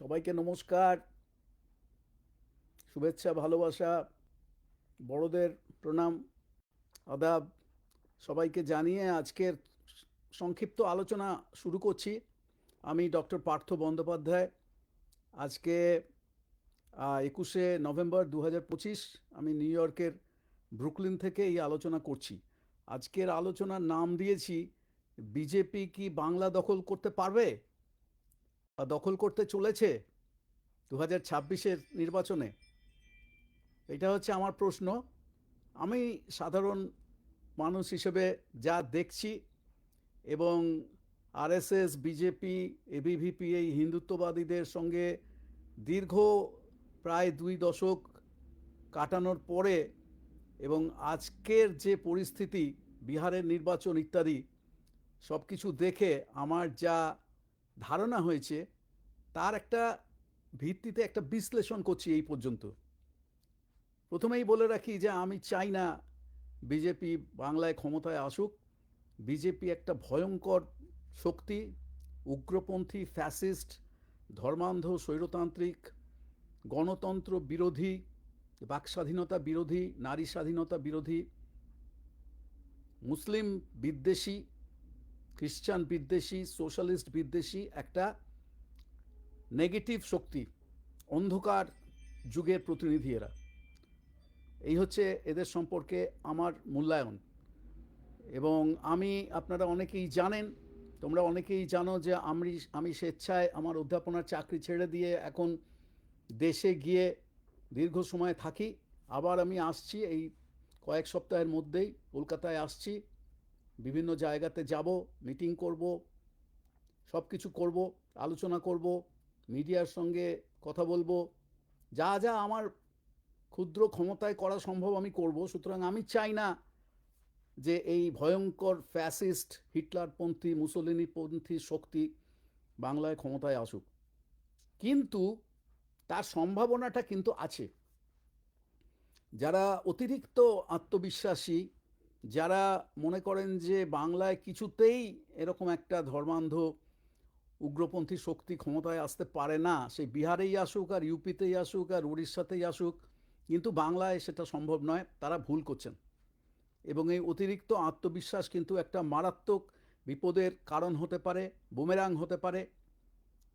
সবাইকে নমস্কার। শুভেচ্ছা, ভালোবাসা, বড়দের প্রণাম, আদাব। সবাইকে জানিয়ে আজকের সংক্ষিপ্ত আলোচনা শুরু করছি। আমি ডক্টর পার্থ বন্দ্যোপাধ্যায়। আজকে একুশে নভেম্বর দু হাজার পঁচিশ আমি নিউ ইয়র্কের ব্রুকলিন থেকে এই আলোচনা করছি। আজকের আলোচনার নাম দিয়েছি, বিজেপি কি বাংলা দখল করতে পারবে? বা দখল করতে চলেছে দু হাজার ছাব্বিশের নির্বাচনে? এটা হচ্ছে আমার প্রশ্ন। আমি সাধারণ মানুষ হিসেবে যা দেখছি এবং আরএসএস, বিজেপি এবিভিপি এই হিন্দুত্ববাদীদের সঙ্গে দীর্ঘ প্রায় দুই দশক কাটানোর পরে এবং আজকের যে পরিস্থিতি, বিহারের নির্বাচন ইত্যাদি সব কিছু দেখে আমার যা ধারণা হয়েছে, তার একটা ভিত্তিতে একটা বিশ্লেষণ করছি এই পর্যন্ত। প্রথমেই বলে রাখি যে আমি চাই না বিজেপি বাংলায় ক্ষমতায় আসুক। বিজেপি একটা ভয়ঙ্কর শক্তি, উগ্রপন্থী, ফ্যাসিস্ট, ধর্মান্ধ, স্বৈরতান্ত্রিক, গণতন্ত্র বিরোধী বাক স্বাধীনতা বিরোধী, নারী স্বাধীনতা বিরোধী, মুসলিম বিদ্বেষী খ্রিস্টান বিদ্বেষী, সোশ্যালিস্ট বিদ্বেষী একটা নেগেটিভ শক্তি, অন্ধকার যুগের প্রতিনিধি এরা। এই হচ্ছে এদের সম্পর্কে আমার মূল্যায়ন। এবং আমি, আপনারা অনেকেই জানেন, তোমরা অনেকেই জানো যে আমি আমি স্বেচ্ছায় আমার অধ্যাপনার চাকরি ছেড়ে দিয়ে এখন দেশে গিয়ে দীর্ঘ সময় থাকি। আবার আমি আসছি এই কয়েক সপ্তাহের মধ্যেই কলকাতায় আসছি। বিভিন্ন জায়গাতে যাব মিটিং করব সব কিছু করব, আলোচনা করব, মিডিয়ার সঙ্গে কথা বলব। যা যা আমার ক্ষুদ্র ক্ষমতায় করা সম্ভব আমি করব, সুতরাং আমি চাই না যে এই ভয়ঙ্কর ফ্যাসিস্ট হিটলারপন্থী মুসলিনীপন্থী শক্তি বাংলায় ক্ষমতায় আসুক। কিন্তু তার সম্ভাবনাটা কিন্তু আছে। যারা অতিরিক্ত আত্মবিশ্বাসী যারা মনে করেন যে বাংলায় কিছুতেই এরকম একটা ধর্মান্ধ উগ্রপন্থী শক্তি ক্ষমতায় আসতে পারে না সেই বিহারেই আসুক আর ইউপিতেই আসুক আর উড়িষ্যাতেই আসুক, কিন্তু বাংলায় সেটা সম্ভব নয়, তারা ভুল করছেন। এবং এই অতিরিক্ত আত্মবিশ্বাস কিন্তু একটা মারাত্মক বিপদের কারণ হতে পারে, বুমেরাং হতে পারে।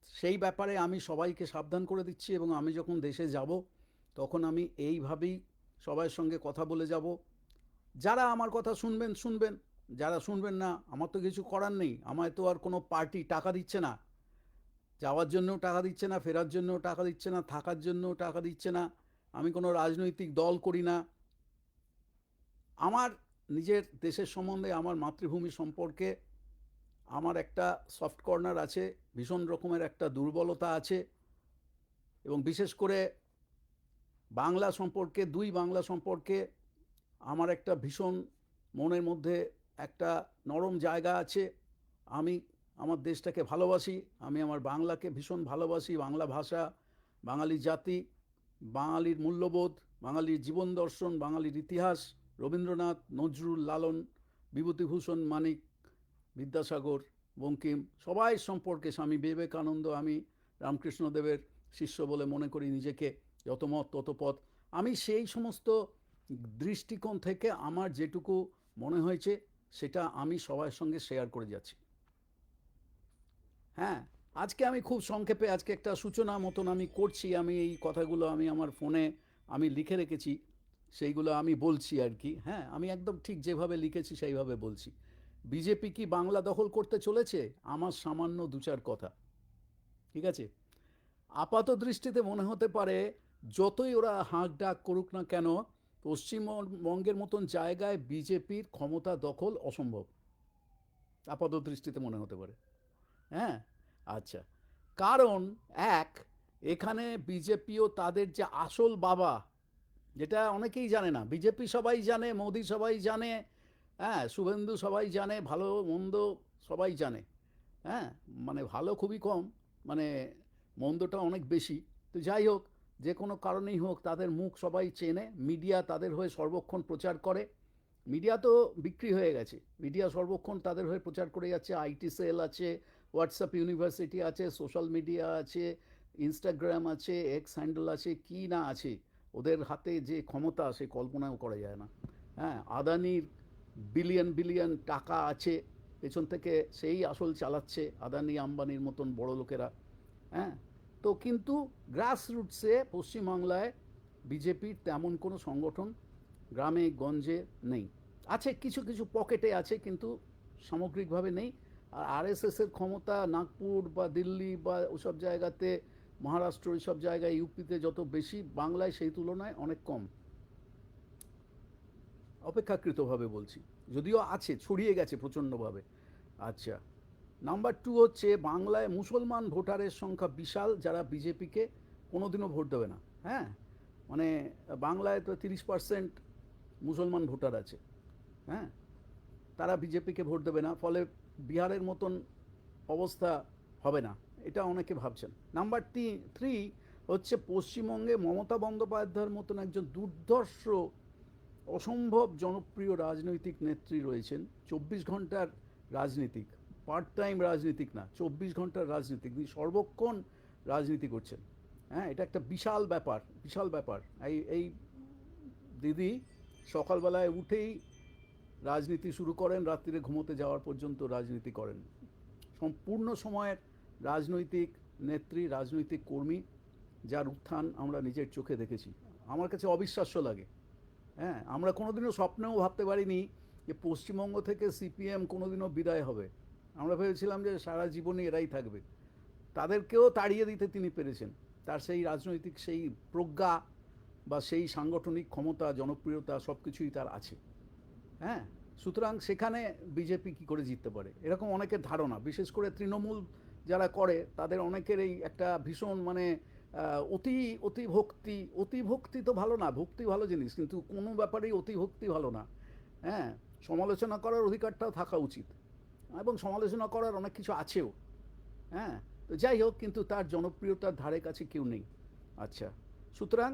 সেই ব্যাপারে আমি সবাইকে সাবধান করে দিচ্ছি এবং আমি যখন দেশে যাব, তখন আমি এইভাবেই সবার সঙ্গে কথা বলে যাব। যারা আমার কথা শুনবেন শুনবেন। যারা শুনবেন না, আমার তো কিছু করার নেই। আমায় তো আর কোনো পার্টি টাকা দিচ্ছে না। যাওয়ার জন্যও টাকা দিচ্ছে না, ফেরার জন্যও টাকা দিচ্ছে না, থাকার জন্যও টাকা দিচ্ছে না। আমি কোনো রাজনৈতিক দল করি না। আমার নিজের দেশের সম্বন্ধে, আমার মাতৃভূমি সম্পর্কে আমার একটা সফট কর্নার আছে, ভীষণ রকমের একটা দুর্বলতা আছে। এবং বিশেষ করে বাংলা সম্পর্কে, দুই বাংলা সম্পর্কে আমার একটা ভীষণ মনের মধ্যে একটা নরম জায়গা আছে। আমি আমার দেশটাকে ভালোবাসি, আমি আমার বাংলাকে ভীষণ ভালোবাসি। বাংলা ভাষা বাঙালি জাতি, বাঙালির মূল্যবোধ, বাঙালির জীবন দর্শন, বাঙালির ইতিহাস, রবীন্দ্রনাথ, নজরুল লালন, বিভূতিভূষণ মানিক, বিদ্যাসাগর, বঙ্কিম, সবাই সম্পর্কে স্বামী বিবেকানন্দ, আমি রামকৃষ্ণদেবের শিষ্য বলে মনে করি নিজেকে, যত মত তত পথ। আমি সেই সমস্ত দৃষ্টিকোণ থেকে আমার যেটুকু মনে হয়েছে, সেটা আমি সবার সঙ্গে শেয়ার করে যাচ্ছি। হ্যাঁ আজকে আমি খুব সংক্ষেপে, আজকে একটা সূচনা মতন আমি করছি, আমি এই কথাগুলো আমি আমার ফোনে আমি লিখে রেখেছি, সেইগুলো আমি বলছি আর কি। হ্যাঁ আমি একদম ঠিক যেভাবে লিখেছি, সেইভাবে বলছি। বিজেপি কি বাংলা দখল করতে চলেছে? আমার সামান্য দু চার কথা। ঠিক আছে? আপাত দৃষ্টিতে মনে হতে পারে, যতই ওরা হাঁক ডাক করুক না কেন পশ্চিমবঙ্গের মতন জায়গায় বিজেপির ক্ষমতা দখল অসম্ভব। আপাত দৃষ্টিতে মনে হতে পারে। হ্যাঁ? আচ্ছা। কারণ এক, এখানে বিজেপিও তাদের যে আসল বাবা, যেটা অনেকেই জানে না। বিজেপি সবাই জানে, মোদি সবাই জানে হ্যাঁ শুভেন্দু সবাই জানে, ভালো মন্দ সবাই জানে। হ্যাঁ? মানে ভালো খুবই কম মানে মন্দটা অনেক বেশি। তো যাই হোক যে কোনো কারণেই হোক তাদের মুখ সবাই চেনে, মিডিয়া তাদের হয়ে সর্বক্ষণ প্রচার করে। মিডিয়া তো বিক্রি হয়ে গেছে। মিডিয়া সর্বক্ষণ তাদের হয়ে প্রচার করে যাচ্ছে। আইটি সেল আছে, হোয়াটসঅ্যাপ ইউনিভার্সিটি আছে, সোশ্যাল মিডিয়া আছে, ইনস্টাগ্রাম আছে, এক্স হ্যান্ডেল আছে, কি না আছে, ওদের হাতে যে ক্ষমতা সে কল্পনাও করা যায় না। হ্যাঁ আদানির বিলিয়ন বিলিয়ন টাকা আছে, পেছন থেকে সেই আসল চালাচ্ছে আদানি আম্বানির মতন বড় লোকেরা হ্যাঁ তো কিন্তু গ্রাসরুটসে পশ্চিমবাংলায় বিজেপির তেমন কোনো সংগঠন গ্রামে, গঞ্জে নেই। আছে, কিছু কিছু পকেটে আছে কিন্তু সামগ্রিকভাবে নেই। আর আরএসএসের ক্ষমতা নাগপুর বা দিল্লি বা ওসব জায়গাতে, মহারাষ্ট্র এইসব জায়গায়, ইউপিতে যত বেশি, বাংলায় সেই তুলনায় অনেক কম। অপেক্ষাকৃতভাবে বলছি। যদিও আছে, ছড়িয়ে গেছে প্রচণ্ডভাবে। আচ্ছা। নাম্বার টু হচ্ছে বাংলায় মুসলমান ভোটারের সংখ্যা বিশাল, যারা বিজেপিকে কোনোদিনও ভোট দেবে না। হ্যাঁ? মানে বাংলায় তো তিরিশ পার্সেন্ট মুসলমান ভোটার আছে। হ্যাঁ? তারা বিজেপিকে ভোট দেবে না, ফলে বিহারের মতন অবস্থা হবে না। এটা অনেকে ভাবছেন। নাম্বার তি থ্রি হচ্ছে পশ্চিমবঙ্গে মমতা বন্দ্যোপাধ্যায়ের মতন একজন দুর্ধর্ষ, অসম্ভব জনপ্রিয় রাজনৈতিক নেত্রী রয়েছেন। চব্বিশ ঘণ্টার রাজনীতিক। পার্ট টাইম রাজনীতিক না, চব্বিশ ঘণ্টার রাজনীতিক, তিনি সর্বক্ষণ রাজনীতি করছেন। হ্যাঁ এটা একটা বিশাল ব্যাপার বিশাল ব্যাপার। এই এই দিদি সকালবেলায় উঠেই রাজনীতি শুরু করেন, রাত্রিরে ঘুমোতে যাওয়ার পর্যন্ত রাজনীতি করেন। সম্পূর্ণ সময়ের রাজনৈতিক নেত্রী, রাজনৈতিক কর্মী, যার উত্থান আমরা নিজের চোখে দেখেছি। আমার কাছে অবিশ্বাস্য লাগে। হ্যাঁ আমরা কোনোদিনও স্বপ্নেও ভাবতে পারিনি যে পশ্চিমবঙ্গ থেকে সিপিএম কোনোদিনও বিদায় হবে। আমরা ভেবেছিলাম যে সারা জীবনই এরাই থাকবে। তাদেরকেও তাড়িয়ে দিতে তিনি পেরেছেন। তার সেই রাজনৈতিক সেই প্রজ্ঞা বা সেই সাংগঠনিক ক্ষমতা, জনপ্রিয়তা সব কিছুই তার আছে। হ্যাঁ? সুতরাং সেখানে বিজেপি কি করে জিততে পারে? এরকম অনেকের ধারণা। বিশেষ করে তৃণমূল যারা করে, তাদের অনেকের এই একটা ভীষণ মানে অতি, অতিভক্তি অতিভক্তি তো ভালো না, ভক্তি ভালো জিনিস, কিন্তু কোনো ব্যাপারেই অতিভক্তি ভালো না। হ্যাঁ? সমালোচনা করার অধিকারটাও থাকা উচিত। এবং সমালোচনা করার অনেক কিছু আছেও। হ্যাঁ তো যাই হোক, কিন্তু তার জনপ্রিয়তার ধারে কাছে কেউ নেই। আচ্ছা সুতরাং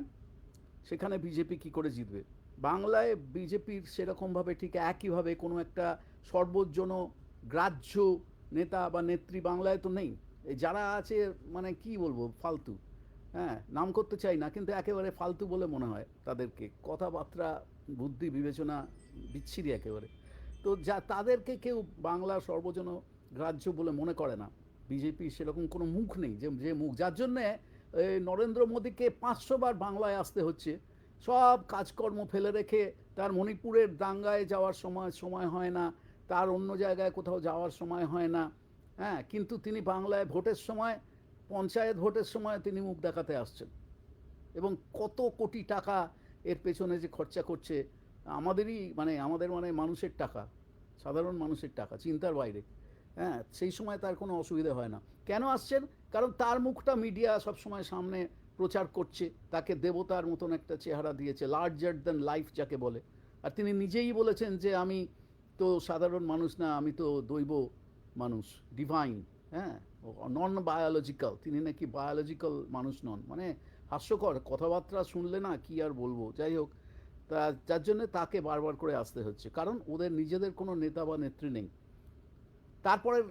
সেখানে বিজেপি কি করে জিতবে? বাংলায় বিজেপির সেরকমভাবে ঠিক একইভাবে কোনো একটা সর্বজন গ্রাহ্য নেতা বা নেত্রী বাংলায় তো নেই। এই যারা আছে মানে কি বলব, ফালতু। হ্যাঁ নাম করতে চাই না, কিন্তু একেবারে ফালতু বলে মনে হয় তাদেরকে। কথাবার্তা, বুদ্ধি, বিবেচনা, বিচ্ছিরি একেবারে। তো যা, তাদেরকে কেউ বাংলা সর্বজন গ্রাহ্য বলে মনে করে না। বিজেপি সেরকম কোনো মুখ নেই যে যে মুখ। যার জন্যে নরেন্দ্র মোদীকে পাঁচশো বার বাংলায় আসতে হচ্ছে। সব কাজকর্ম ফেলে রেখে তার মণিপুরের দাঙ্গায় যাওয়ার সময় সময় হয় না। তার অন্য জায়গায় কোথাও যাওয়ার সময় হয় না। হ্যাঁ কিন্তু তিনি বাংলায় ভোটের সময়, পঞ্চায়েত ভোটের সময় তিনি মুখ দেখাতে আসছেন। এবং কত কোটি টাকা এর পেছনে যে খরচা করছে আমাদেরই মানে আমাদের মানে মানুষের টাকা, সাধারণ মানুষের টাকা, চিন্তার বাইরে। হ্যাঁ সেই সময় তার কোনো অসুবিধা হয় না। কেন আসছেন? কারণ তার মুখটা মিডিয়া সবসময় সামনে প্রচার করছে, তাকে দেবতার মতন একটা চেহারা দিয়েছে লার্জার দ্যান লাইফ যাকে বলে। আর তিনি নিজেই বলেছেন যে, আমি তো সাধারণ মানুষ না, আমি তো দৈব মানুষ ডিভাইন হ্যাঁ নন বায়োলজিক্যাল তিনি নাকি বায়োলজিক্যাল মানুষ নন। মানে হাস্যকর, কথাবার্তা শুনলে না কি আর বলব? যাই হোক তা যার জন্য তাকে বারবার করে আসতে হচ্ছে। কারণ ওদের নিজেদের কোনো নেতা বা নেত্রী নেই। তারপরের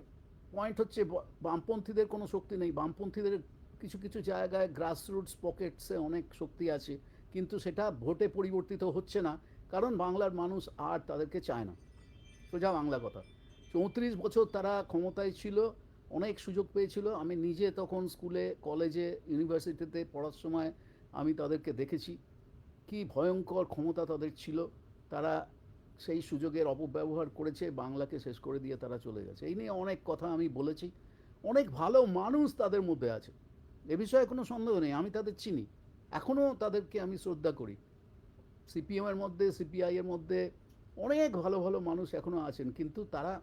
পয়েন্ট হচ্ছে বামপন্থীদের কোনো শক্তি নেই। বামপন্থীদের কিছু কিছু জায়গায় গ্রাসরুটস পকেটসে অনেক শক্তি আছে। কিন্তু সেটা ভোটে পরিবর্তিত হচ্ছে না। কারণ বাংলার মানুষ আর তাদেরকে চায় না। সোজা বাংলা কথা। চৌত্রিশ বছর তারা ক্ষমতায় ছিল, অনেক সুযোগ পেয়েছিল। আমি নিজে তখন স্কুলে, কলেজে ইউনিভার্সিটিতে পড়ার সময় আমি তাদেরকে দেখেছি। কি ভয়ঙ্কর ক্ষমতা তাদের ছিল, তারা সেই সুযোগের অপব্যবহার করেছে, বাংলাকে শেষ করে দিয়ে তারা চলে গেছে। এই নিয়ে অনেক কথা আমি বলেছি। অনেক ভালো মানুষ তাদের মধ্যে আছে। এ বিষয়ে কোনো সন্দেহ নেই, আমি তাদের চিনি। এখনও তাদেরকে আমি শ্রদ্ধা করি। সিপিএমের মধ্যে সিপিআইয়ের মধ্যে অনেক ভালো ভালো মানুষ এখনও আছেন, কিন্তু তারা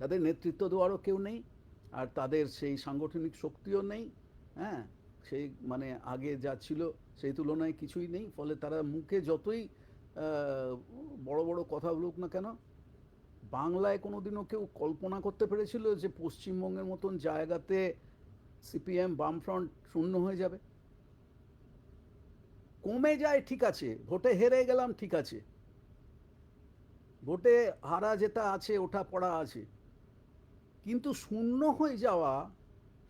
তাদের নেতৃত্ব দেওয়ারও কেউ নেই, আর তাদের সেই সাংগঠনিক শক্তিও নেই হ্যাঁ? সেই মানে আগে যা ছিল সেই তুলনায় কিছুই নেই, ফলে তারা মুখে যতই বড় বড় কথা বলুক না কেন, বাংলায় কোনোদিনও কেউ কল্পনা করতে পেরেছিল যে পশ্চিমবঙ্গের মতন জায়গাতে সিপিএম বামফ্রন্ট শূন্য হয়ে যাবে। কমে যায় ঠিক আছে, ভোটে হেরে গেলাম ঠিক আছে। ভোটে হারা যেটা আছে ওঠা পড়া আছে। কিন্তু শূন্য হয়ে যাওয়া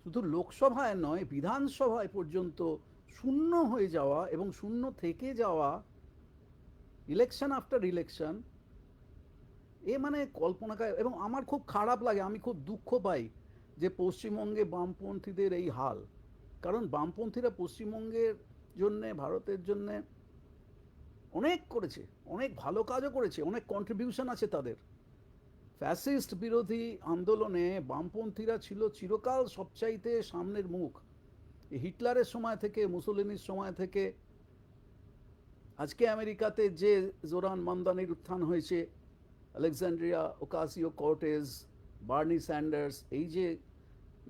শুধু লোকসভায় নয়, বিধানসভায় পর্যন্ত শূন্য হয়ে যাওয়া এবং শূন্য থেকে যাওয়া ইলেকশন আফটার ইলেকশন এ মানে কল্পনা এবং আমার খুব খারাপ লাগে, আমি খুব দুঃখ পাই যে পশ্চিমবঙ্গে বামপন্থীদের এই হাল। কারণ বামপন্থীরা পশ্চিমবঙ্গের জন্যে, ভারতের জন্যে অনেক করেছে, অনেক ভালো কাজও করেছে, অনেক কন্ট্রিবিউশন আছে তাদের। ফ্যাসিস্ট বিরোধী আন্দোলনে বামপন্থীরা ছিল চিরকাল সবচাইতে সামনের মুখ। হিটলারের সময় থেকে মুসোলিনির সময় থেকে, আজকে আমেরিকাতে যে জোরান মান্দানির উত্থান হয়েছে Alexandria Ocasio Cortez, Bernie Sanders, এই যে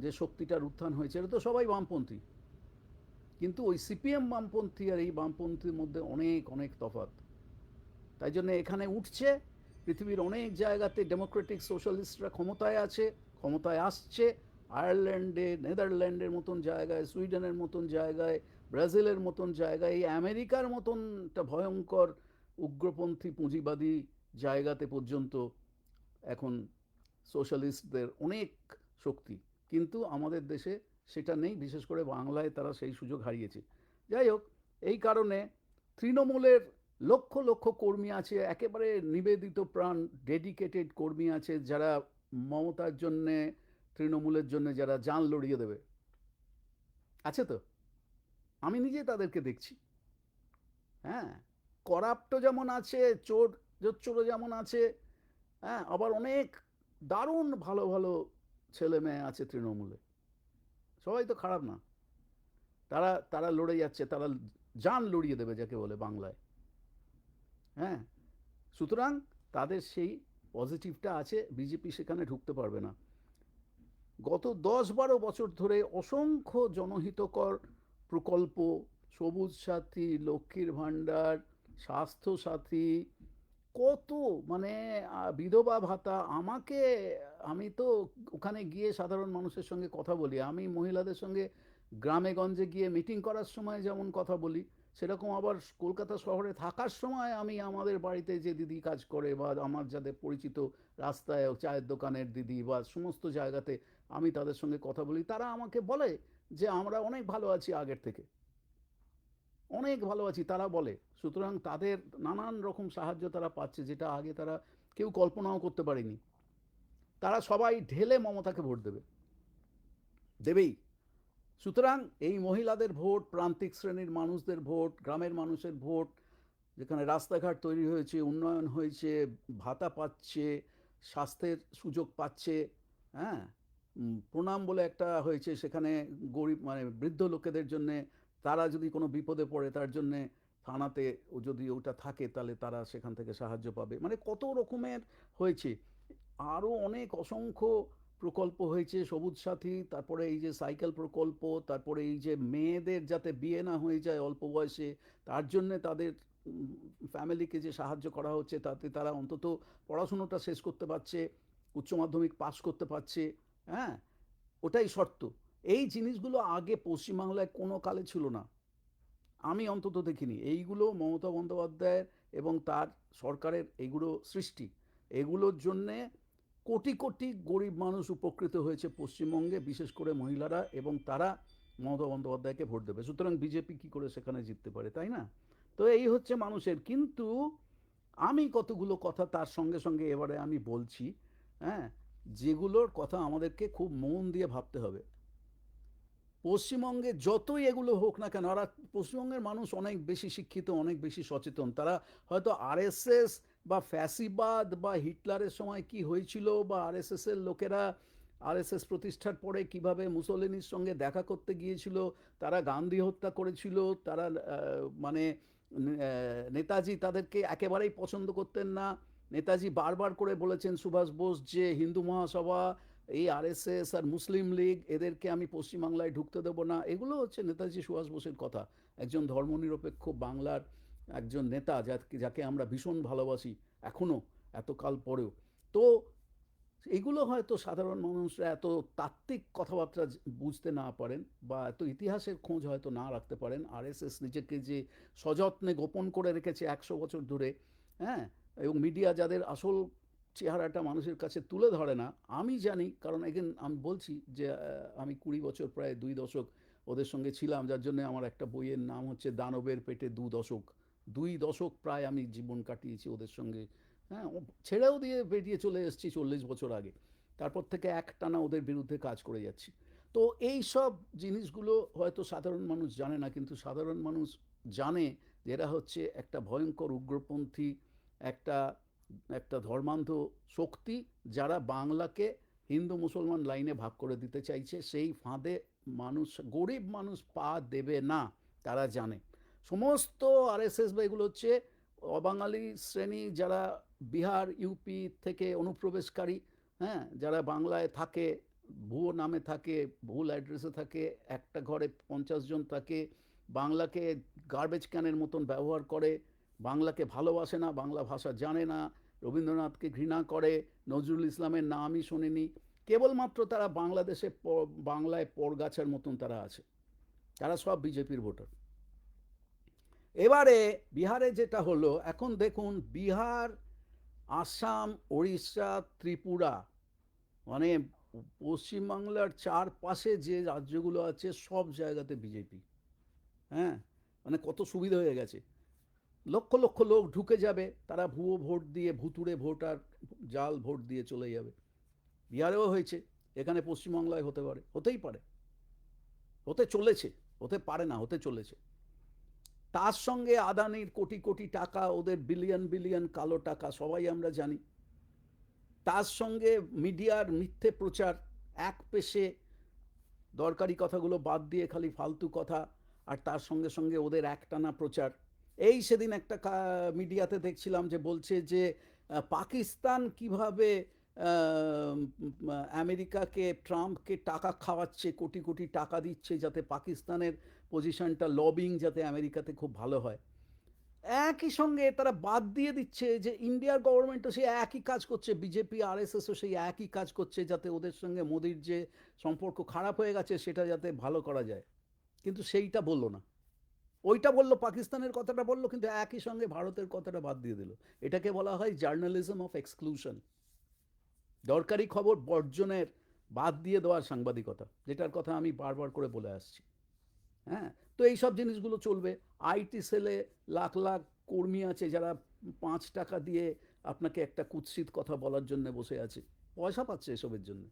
যে শক্তিটার উত্থান হয়েছে, এটা তো সবাই বামপন্থী। কিন্তু ওই সিপিএম বামপন্থী আর এই বামপন্থীর মধ্যে অনেক অনেক তফাৎ। তাই জন্য এখানে উঠছে পৃথিবীর অনেক জায়গাতে ডেমোক্রেটিক সোশ্যালিস্টরা ক্ষমতায় আছে, ক্ষমতায় আসছে। আয়ারল্যান্ডে, নেদারল্যান্ডের মতন জায়গায়, সুইডেনের মতন জায়গায়, ব্রাজিলের মতন জায়গায়, এই আমেরিকার মতন একটা ভয়ঙ্কর উগ্রপন্থী পুঁজিবাদী জায়গাতে পর্যন্ত এখন সোশ্যালিস্টদের অনেক শক্তি। কিন্তু আমাদের দেশে সেটা নেই, বিশেষ করে বাংলায় তারা সেই সুযোগ হারিয়েছে। যাই হোক, এই কারণে তৃণমূলের লক্ষ লক্ষ কর্মী আছে, একেবারে নিবেদিত প্রাণ ডেডিকেটেড কর্মী আছে যারা মমতার জন্যে, তৃণমূলের জন্য যারা জান লড়িয়ে দেবে। আছে তো? আমি নিজে তাদেরকে দেখছি। হ্যাঁ করাপ্টও যেমন আছে, চোর জোচ্চোরও যেমন আছে হ্যাঁ আবার অনেক দারুণ ভালো ভালো ছেলে মেয়ে আছে তৃণমূলে। সবাই তো খারাপ না। তারা তারা লড়ে যাচ্ছে, তারা জান লড়িয়ে দেবে যাকে বলে বাংলায়। হ্যাঁ? সুতরাং তাদের সেই পজিটিভটা আছে বিজেপি সেখানে ঢুকতে পারবে না। গত দশ বারো বছর ধরে অসংখ্য জনহিতকর প্রকল্প, সবুজ সাথী, লক্ষ্মীর ভাণ্ডার, স্বাস্থ্যসাথী, কত মানে বিধবা ভাতা, আমাকে, আমি তো ওখানে গিয়ে সাধারণ মানুষের সঙ্গে কথা বলি। আমি মহিলাদের সঙ্গে গ্রামে গঞ্জে গিয়ে মিটিং করার সময় যেমন কথা বলি সেরকম আবার কলকাতা শহরে থাকার সময় আমি আমাদের বাড়িতে যে দিদি কাজ করে বা আমার যাদের পরিচিত রাস্তায় চায়ের দোকানের দিদি বা সমস্ত জায়গাতে আমি তাদের সঙ্গে কথা বলি, তারা আমাকে বলে যে আমরা অনেক ভালো আছি আগের থেকে। অনেক ভালো আছি, তারা বলে। সুতরাং তাদের নানান রকম সাহায্য তারা পাচ্ছে যেটা আগে তারা কেউ কল্পনাও করতে পারেনি। তারা সবাই ঢেলে মমতাকে ভোট দেবে। দেবেই। সুতরাং এই মহিলাদের ভোট, প্রান্তিক শ্রেণির মানুষদের ভোট, গ্রামের মানুষের ভোট, যেখানে রাস্তাঘাট তৈরি হয়েছে, উন্নয়ন হয়েছে, ভাতা পাচ্ছে, স্বাস্থ্যের সুযোগ পাচ্ছে হ্যাঁ? প্রণাম বলে একটা হয়েছে সেখানে গরিব মানে বৃদ্ধ লোকেদের জন্যে। তারা যদি কোনো বিপদে পড়ে, তার জন্যে থানাতে ও যদি ওটা থাকে, তাহলে তারা সেখান থেকে সাহায্য পাবে। মানে কত রকমের হয়েছে। আরও অনেক অসংখ্য প্রকল্প হয়েছে, সবুজ সাথী, তারপরে এই যে সাইকেল প্রকল্প, তারপরে এই যে মেয়েদের যাতে বিয়ে না হয়ে যায় অল্প বয়সে, তার জন্যে তাদের ফ্যামিলিকে যে সাহায্য করা হচ্ছে, তাতে তারা অন্তত পড়াশুনোটা শেষ করতে পারছে, উচ্চ মাধ্যমিক পাস করতে পারছে হ্যাঁ? ওটাই শর্ত। এই জিনিসগুলো আগে পশ্চিমবাংলায় কোনো কালে ছিল না। আমি অন্তত দেখিনি। এইগুলো মমতা বন্দ্যোপাধ্যায়ের এবং তার সরকারের এগুলো সৃষ্টি। এগুলোর জন্যে কোটি কোটি গরিব মানুষ উপকৃত হয়েছে পশ্চিমবঙ্গে, বিশেষ করে মহিলারা এবং তারা মমতা বন্দ্যোপাধ্যায়কে ভোট দেবে। সুতরাং বিজেপি কি করে সেখানে জিততে পারে, তাই না? তো এই হচ্ছে মানুষের। কিন্তু আমি কতগুলো কথা তার সঙ্গে সঙ্গে এবারে আমি বলছি হ্যাঁ? যেগুলোর কথা আমাদেরকে খুব মন দিয়ে ভাবতে হবে। পশ্চিমবঙ্গে যতই এগুলো হোক না কেন, আর পশ্চিমবঙ্গের মানুষ অনেক বেশি শিক্ষিত, অনেক বেশি সচেতন। তারা হয়তো আরএসএস বা ফ্যাসিবাদ বা হিটলারের সময় কি হয়েছিল বা আরএসএস এর লোকেরা আরএসএস প্রতিষ্ঠার পরে কীভাবে মুসোলিনির সঙ্গে দেখা করতে গিয়েছিল, তারা গান্ধী হত্যা করেছিল, তারা মানে নেতাজি তাদেরকে একেবারেই পছন্দ করতেন না। নেতাজি বারবার করে বলেছেন, সুভাষ বোস যে হিন্দু মহাসভা, এই আরএসএস আর মুসলিম লীগ, এদেরকে আমি পশ্চিমবাংলায় ঢুকতে দেবো না। এগুলো হচ্ছে নেতাজি সুভাষ বোসের কথা। একজন ধর্মনিরপেক্ষ বাংলার একজন নেতা যাকে যাকে আমরা ভীষণ ভালোবাসি এখনও এতকাল পরেও। তো এগুলো হয়তো সাধারণ মানুষরা এত তাত্ত্বিক কথাবার্তা বুঝতে না পারেন বা এত ইতিহাসের খোঁজ হয়তো না রাখতে পারেন। আরএসএস নিজেকে যে সযত্নে গোপন করে রেখেছে একশো বছর ধরে হ্যাঁ? এবং মিডিয়া যাদের আসল চেহারাটা মানুষের কাছে তুলে ধরে না, আমি জানি, কারণ এগেন আমি বলছি যে আমি কুড়ি বছর প্রায় দুই দশক ওদের সঙ্গে ছিলাম, যার জন্য আমার একটা বইয়ের নাম হচ্ছে দানবের পেটে দু দশক। দুই দশক প্রায় আমি জীবন কাটিয়েছি ওদের সঙ্গে। হ্যাঁ ছেড়েও দিয়ে বেরিয়ে চলে এসেছি চল্লিশ বছর আগে। তারপর থেকে একটানা ওদের বিরুদ্ধে কাজ করে যাচ্ছি। তো এই সব জিনিসগুলো হয়তো সাধারণ মানুষ জানে না, কিন্তু সাধারণ মানুষ জানে যে এরা হচ্ছে একটা ভয়ঙ্কর উগ্রপন্থী, একটা একটা ধর্মান্ধ শক্তি যারা বাংলাকে হিন্দু মুসলমান লাইনে ভাগ করে দিতে চাইছে। সেই ফাঁদে মানুষ, গরিব মানুষ পা দেবে না, তারা জানে। সমস্ত আরএসএস বা এগুলো হচ্ছে অবাঙালি শ্রেণি যারা বিহার, ইউপি থেকে অনুপ্রবেশকারী হ্যাঁ যারা বাংলায় থাকে, ভুয়ো নামে থাকে, ভুল অ্যাড্রেসে থাকে, একটা ঘরে পঞ্চাশ জন থাকে, বাংলাকে গার্বেজ ক্যানের মতন ব্যবহার করে, বাংলাকে ভালোবাসে না, বাংলা ভাষা জানে না, রবীন্দ্রনাথকে ঘৃণা করে, নজরুল ইসলামের নামই শোনেনি, কেবলমাত্র তারা বাংলাদেশে বাংলায় পরগাছার মতন তারা আছে, তারা সব বিজেপির ভোটার। এবারে বিহারে যেটা হলো, এখন দেখুন বিহার, আসাম, ওড়িশা, ত্রিপুরা মানে পশ্চিমবাংলার চারপাশে যে রাজ্যগুলো আছে সব জায়গাতে বিজেপি হ্যাঁ? মানে কত সুবিধা হয়ে গেছে। লক্ষ লক্ষ লোক ঢুকে যাবে, তারা ভুয়ো ভোট দিয়ে, ভুতুড়ে ভোট আর জাল ভোট দিয়ে চলে যাবে। বিহারেও হয়েছে, এখানে পশ্চিমবাংলায় হতে পারে, হতেই পারে। হতে চলেছে, হতে পারে না, হতে চলেছে। তার সঙ্গে আদানির কোটি কোটি টাকা, ওদের বিলিয়ন বিলিয়ন কালো টাকা, সবাই আমরা জানি। তার সঙ্গে মিডিয়ার মিথ্যে প্রচার, এক পেশে দরকারি কথাগুলো বাদ দিয়ে খালি ফালতু কথা, আর তার সঙ্গে সঙ্গে ওদের একটানা প্রচার। এই সেদিন একটা মিডিয়াতে দেখছিলাম যে বলছে যে পাকিস্তান কীভাবে আমেরিকাকে, ট্রাম্পকে টাকা খাওয়াচ্ছে, কোটি কোটি টাকা দিচ্ছে যাতে পাকিস্তানের পজিশনটা লবিং যাতে আমেরিকাতে খুব ভালো হয়। একই সঙ্গে তারা বাদ দিয়ে দিচ্ছে যে ইন্ডিয়ার গভর্নমেন্টও সেই একই কাজ করছে বিজেপি আর আরএসএসও সেই একই কাজ করছে যাতে ওদের সঙ্গে মোদির যে সম্পর্ক খারাপ হয়ে গেছে সেটা যাতে ভালো করা যায়। কিন্তু সেইটা বলল না। ওইটা বলল, পাকিস্তানের কথাটা বলল, কিন্তু একই সঙ্গে ভারতের কথাটা বাদ দিয়ে দিল। এটাকে বলা হয় জার্নালিজম অফ এক্সক্লুশন দরকারি খবর বর্জনের, বাদ দিয়ে দেওয়ার সাংবাদিকতা, যেটার কথা আমি বারবার করে বলে আসছি। হ্যাঁ? তো এই সব জিনিসগুলো চলবে। আইটি সেলে লাখ লাখ কর্মী আছে যারা পাঁচ টাকা দিয়ে আপনাকে একটা কুৎসিত কথা বলার জন্য বসে আছে। পয়সা পাচ্ছে এসবের জন্য।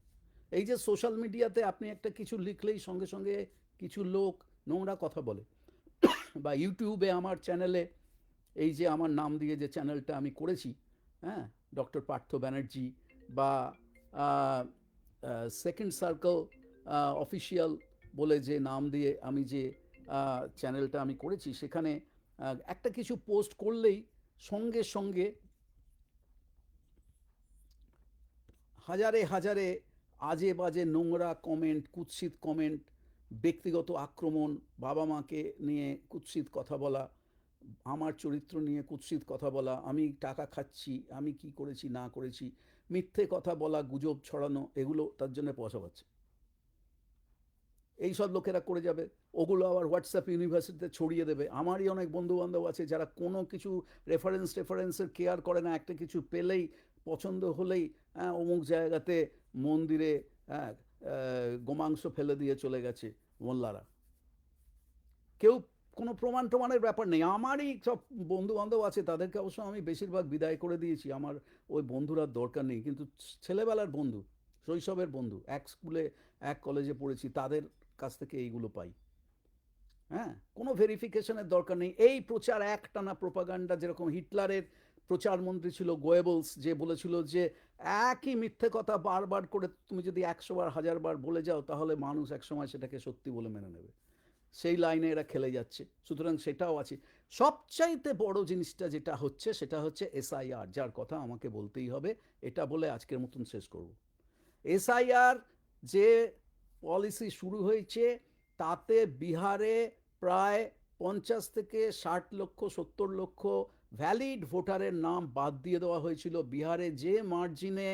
এই যে সোশ্যাল মিডিয়াতে আপনি একটা কিছু লিখলেই সঙ্গে সঙ্গে কিছু লোক নোংরা কথা বলে। বা ইউটিউবে আমার চ্যানেলে এই যে আমার নাম দিয়ে যে চ্যানেলটা আমি করেছি হ্যাঁ? ডক্টর পার্থ ব্যানার্জি বা সেকেন্ড সার্কেল অফিসিয়াল বলে যে, নাম দিয়ে আমি যে চ্যানেলটা আমি করেছি, সেখানে একটা কিছু পোস্ট করলেই সঙ্গে সঙ্গে হাজারে হাজারে আজে বাজে নোংরা কমেন্ট কুৎসিত কমেন্ট ব্যক্তিগত আক্রমণ, বাবা মাকে নিয়ে কুৎসিত কথা বলা, আমার চরিত্র নিয়ে কুৎসিত কথা বলা, আমি টাকা খাচ্ছি, আমি কি করেছি, না করেছি, মিথ্যে কথা বলা, গুজব ছড়ানো, এগুলো তার জন্য পয়সা পাচ্ছে। এই সব লোকেরা করে যাবে। ওগুলো আবার হোয়াটসঅ্যাপ ইউনিভার্সিটিতে ছড়িয়ে দেবে। আমারই অনেক বন্ধু বান্ধব আছে যারা কোনো কিছু রেফারেন্স রেফারেন্সের কেয়ার করে না। একটা কিছু পেলেই, পছন্দ হলেই হ্যাঁ অমুক জায়গাতে মন্দিরে হ্যাঁ গোমাংস ফেলে দিয়ে চলে গেছে মোল্লারা। কেউ কোনো প্রমাণ টমানের ব্যাপার নেই। আমারই সব বন্ধু বান্ধব আছে, তাদেরকে অবশ্য আমি বেশিরভাগ বিদায় করে দিয়েছি। আমার ওই বন্ধুরার দরকার নেই। কিন্তু ছেলেবেলার বন্ধু, শৈশবের বন্ধু, এক স্কুলে, এক কলেজে পড়েছি, তাদের কাছ থেকে এইগুলো পাই। হ্যাঁ? কোনো ভেরিফিকেশনের দরকার নেই। এই প্রচার একটানা প্রোপাগান্ডা যেরকম হিটলারের প্রচারমন্ত্রী ছিল গোয়েবলস, যে বলেছিল যে একই মিথ্যে কথা বারবার করে তুমি যদি একশো বার, হাজার বার বলে যাও, তাহলে মানুষ একসময় সেটাকে সত্যি বলে মেনে নেবে। সেই লাইনে এরা খেলে যাচ্ছে। সুতরাং সেটাও আছে। সবচাইতে বড় জিনিসটা যেটা হচ্ছে, সেটা হচ্ছে এসআইআর, যার কথা আমাকে বলতেই হবে। এটা বলে আজকের মতন শেষ করব। এসআইআর যে পলিসি শুরু হয়েছে, তাতে বিহারে প্রায় পঞ্চাশ থেকে ষাট লক্ষ, সত্তর লক্ষ ভ্যালিড ভোটারের নাম বাদ দিয়ে দেওয়া হয়েছিল। বিহারে যে মার্জিনে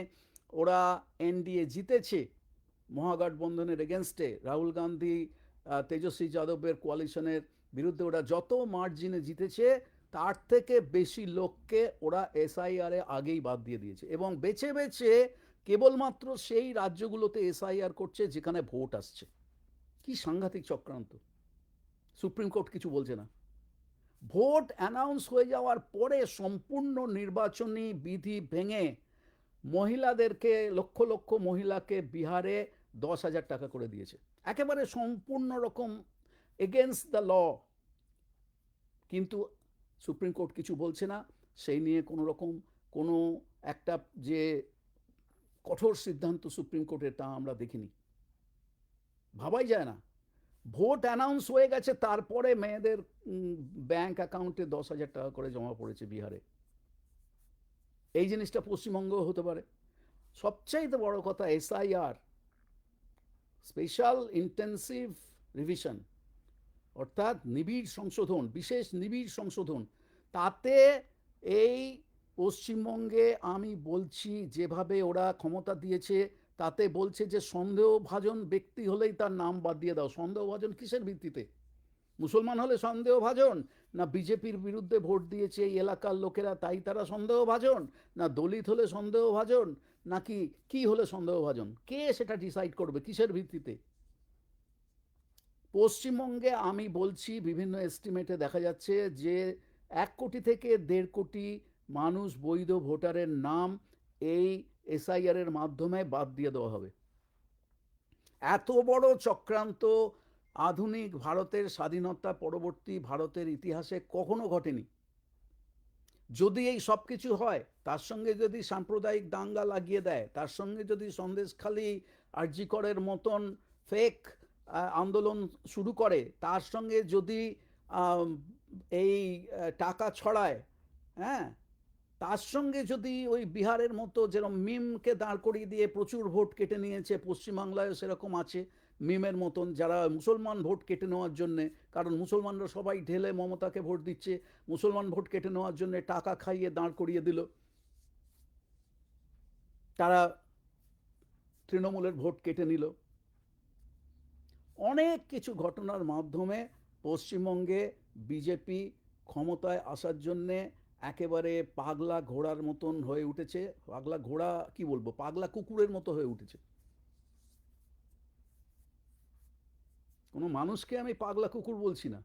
ওরা এনডিএ জিতেছে, মহাগঠবন্ধনের এগেনস্টে রাহুল গান্ধী তেজস্বী যাদবের কোয়ালিশনের বিরুদ্ধে ওরা যত মার্জিনে জিতেছে, তার থেকে বেশি লোককে ওরা এসআইআরে আগেই বাদ দিয়ে দিয়েছে। এবং বেছে বেছে কেবলমাত্র সেই রাজ্যগুলোতে এসআইআর করছে যেখানে ভোট আসছে। কি সাংঘাতিক চক্রান্ত। সুপ্রিম কোর্ট কিছু বলছে না। ভোট অ্যানাউন্স হয়ে যাওয়ার পরে সম্পূর্ণ নির্বাচনী বিধি ভেঙে মহিলাদেরকে, লক্ষ লক্ষ মহিলাকে বিহারে দশ হাজার টাকা করে দিয়েছে। একেবারে সম্পূর্ণ রকম এগেনস্ট দ্য ল কিন্তু সুপ্রিম কোর্ট কিছু বলছে না। সেই নিয়ে কোনো রকম কোনো একটা যে কঠোর সিদ্ধান্ত সুপ্রিম কোর্টের তা আমরা দেখিনি। ভাবাই যায় না। ভোট অ্যানাউন্স হয়ে গেছে, তারপরে মেয়েদের ব্যাংক অ্যাকাউন্টে দশ হাজার টাকা করে জমা পড়েছে বিহারে। এই জিনিসটা পশ্চিমবঙ্গেও হতে পারে। সবচাইতে বড় কথা এসআইআর স্পেশাল ইন্টেন্সিভ রিভিশন অর্থাৎ নিবিড় সংশোধন, বিশেষ নিবিড় সংশোধন। তাতে এই পশ্চিমবঙ্গে আমি বলছি যেভাবে ওরা ক্ষমতা দিয়েছে, তাতে বলছে যে সন্দেহভাজন ব্যক্তি হলেই তার নাম বাদ দিয়ে দাও। সন্দেহভাজন কিসের ভিত্তিতে? মুসলমান হলে সন্দেহভাজন? না বিজেপির বিরুদ্ধে ভোট দিয়েছে এই এলাকার লোকেরা, তাই তারা সন্দেহভাজন? না দলিত হলে সন্দেহভাজন? নাকি কি হলে সন্দেহভাজন? কে সেটা ডিসাইড করবে? কিসের ভিত্তিতে? পশ্চিমবঙ্গে আমি বলছি বিভিন্ন এস্টিমেটে দেখা যাচ্ছে যে এক কোটি থেকে দেড় কোটি মানুষ বৈধ ভোটারের নাম এই এসআইআর এর মাধ্যমে বাদ দিয়ে দেওয়া হবে। এত বড় চক্রান্ত আধুনিক ভারতের স্বাধীনতা পরবর্তী ভারতের ইতিহাসে কখনো ঘটেনি। যদি এই সব কিছু হয়, তার সঙ্গে যদি সাম্প্রদায়িক দাঙ্গা লাগিয়ে দেয়, তার সঙ্গে যদি সন্দেশখালী আরজিকরের মতন ফেক আন্দোলন শুরু করে, তার সঙ্গে যদি এই টাকা ছড়ায় হ্যাঁ তার সঙ্গে যদি ওই বিহারের মতো যেরকম মিমকে দাঁড় করিয়ে দিয়ে প্রচুর ভোট কেটে নিয়েছে পশ্চিমবাংলায় সেরকম আছে মিমের মতন যারা মুসলমান ভোট কেটে নেওয়ার জন্যে, কারণ মুসলমানরা সবাই ঢেলে মমতাকে ভোট দিচ্ছে, মুসলমান ভোট কেটে নেওয়ার জন্যে টাকা খাইয়ে দাঁড় করিয়ে দিল। তারা তৃণমূলের ভোট কেটে নিল। অনেক কিছু ঘটনার মাধ্যমে পশ্চিমবঙ্গে বিজেপি ক্ষমতায় আসার জন্যে একেবারে পাগলা ঘোড়ার মতন হয়ে উঠেছে। পাগলা ঘোড়া কি বলব? পাগলা কুকুরের মতো হয়ে উঠেছে। কোনো মানুষকে আমি পাগলা কুকুর বলছি না।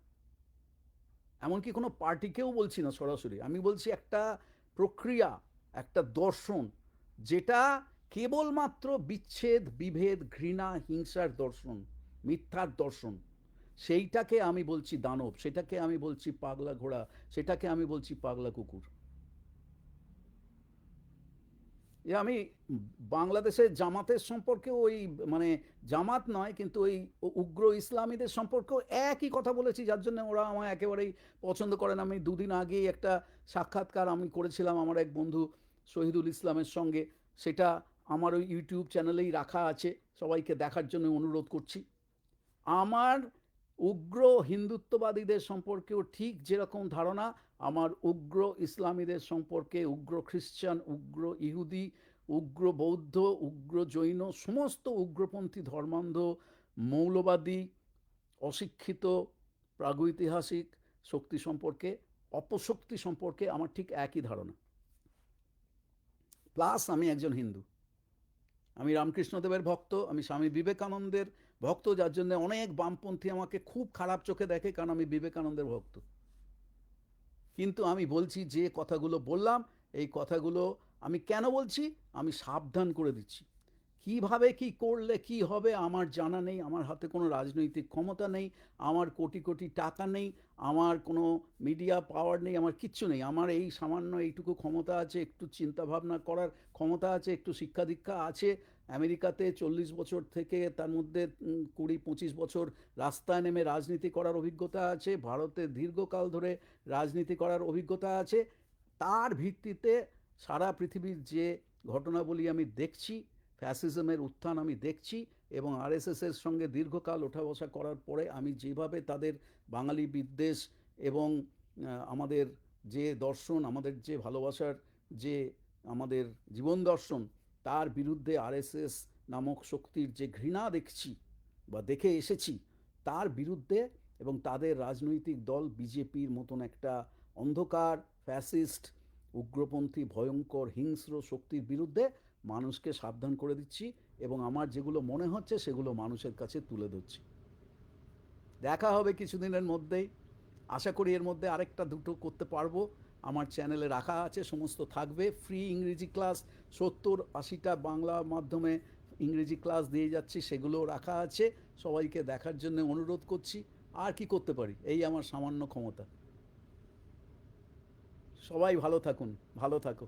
এমনকি কোনো পার্টিকেও বলছি না সরাসরি। আমি বলছি একটা প্রক্রিয়া, একটা দর্শন, যেটা কেবলমাত্র বিচ্ছেদ, বিভেদ, ঘৃণা, হিংসার দর্শন, মিথ্যার দর্শন। সেইটাকে আমি বলছি দানব, সেটাকে আমি বলছি পাগলা ঘোড়া, সেটাকে আমি বলছি পাগলা কুকুর। আমি বাংলাদেশের জামাতের সম্পর্কে ওই মানে জামাত নয়, কিন্তু ওই উগ্র ইসলামীদের সম্পর্কেও একই কথা বলেছি, যার জন্য ওরা আমার একেবারেই পছন্দ করেন। আমি দুদিন আগেই একটা সাক্ষাৎকার আমি করেছিলাম আমার এক বন্ধু শহীদুল ইসলামের সঙ্গে। সেটা আমার ওই ইউটিউব চ্যানেলেই রাখা আছে, সবাইকে দেখার জন্য অনুরোধ করছি। আমার উগ্র হিন্দুত্ববাদীদের সম্পর্কেও ঠিক যেরকম ধারণা, আমার উগ্র ইসলামীদের সম্পর্কে উগ্র খ্রিস্টান উগ্র ইহুদি, উগ্র বৌদ্ধ, উগ্র জৈন, সমস্ত উগ্রপন্থী ধর্মান্ধ, মৌলবাদী, অশিক্ষিত, প্রাগৈতিহাসিক শক্তি সম্পর্কে, অপশক্তি সম্পর্কে আমার ঠিক একই ধারণা। প্লাস আমি একজন হিন্দু। আমি রামকৃষ্ণদেবের ভক্ত, আমি স্বামী বিবেকানন্দের ভক্ত, যার জন্য অনেক বামপন্থী আমাকে খুব খারাপ চোখে দেখে, কারণ আমি বিবেকানন্দের ভক্ত। কিন্তু আমি বলছি, যে কথাগুলো বললাম, এই কথাগুলো আমি কেন বলছি? আমি সাবধান করে দিচ্ছি। কীভাবে কি করলে কি হবে আমার জানা নেই, আমার হাতে কোনো রাজনৈতিক ক্ষমতা নেই, আমার কোটি কোটি টাকা নেই, আমার কোনো মিডিয়া পাওয়ার নেই, আমার কিচ্ছু নেই। আমার এই সামান্য এইটুকু ক্ষমতা আছে, একটু চিন্তাভাবনা করার ক্ষমতা আছে, একটু শিক্ষা দীক্ষা আছে আমেরিকাতে চল্লিশ বছর থেকে তার মধ্যে কুড়ি পঁচিশ বছর রাস্তায় নেমে রাজনীতি করার অভিজ্ঞতা আছে, ভারতে দীর্ঘকাল ধরে রাজনীতি করার অভিজ্ঞতা আছে। তার ভিত্তিতে সারা পৃথিবীর যে ঘটনাবলী আমি দেখছি, ফ্যাসিজমের উত্থান আমি দেখছি এবং আরএসএসের সঙ্গে দীর্ঘকাল ওঠা বসা করার পরে আমি যেভাবে তাদের বাঙালি বিদ্বেষ এবং আমাদের যে দর্শন, আমাদের যে ভালোবাসার যে আমাদের জীবন দর্শন তার বিরুদ্ধে আরএসএস নামক শক্তির যে ঘৃণা দেখছি বা দেখে এসেছি, তার বিরুদ্ধে এবং তাদের রাজনৈতিক দল বিজেপির মতন একটা অন্ধকার, ফ্যাসিস্ট, উগ্রপন্থী, ভয়ঙ্কর, হিংস্র শক্তির বিরুদ্ধে মানুষকে সাবধান করে দিচ্ছি এবং আমার যেগুলো মনে হচ্ছে সেগুলো মানুষের কাছে তুলে ধরছি। দেখা হবে কিছুদিনের মধ্যেই। আশা করি এর মধ্যে আরেকটা দুটো করতে পারব। আমার চ্যানেলে রাখা আছে, সমস্ত থাকবে। ফ্রি ইংরেজি ক্লাস সত্তর আশিটা বাংলা মাধ্যমে ইংরেজি ক্লাস দিয়ে যাচ্ছি, সেগুলোও রাখা আছে। সবাইকে দেখার জন্য অনুরোধ করছি। আর কি করতে পারি? এই আমার সামান্য ক্ষমতা। সবাই ভালো থাকুন, ভালো থাকো।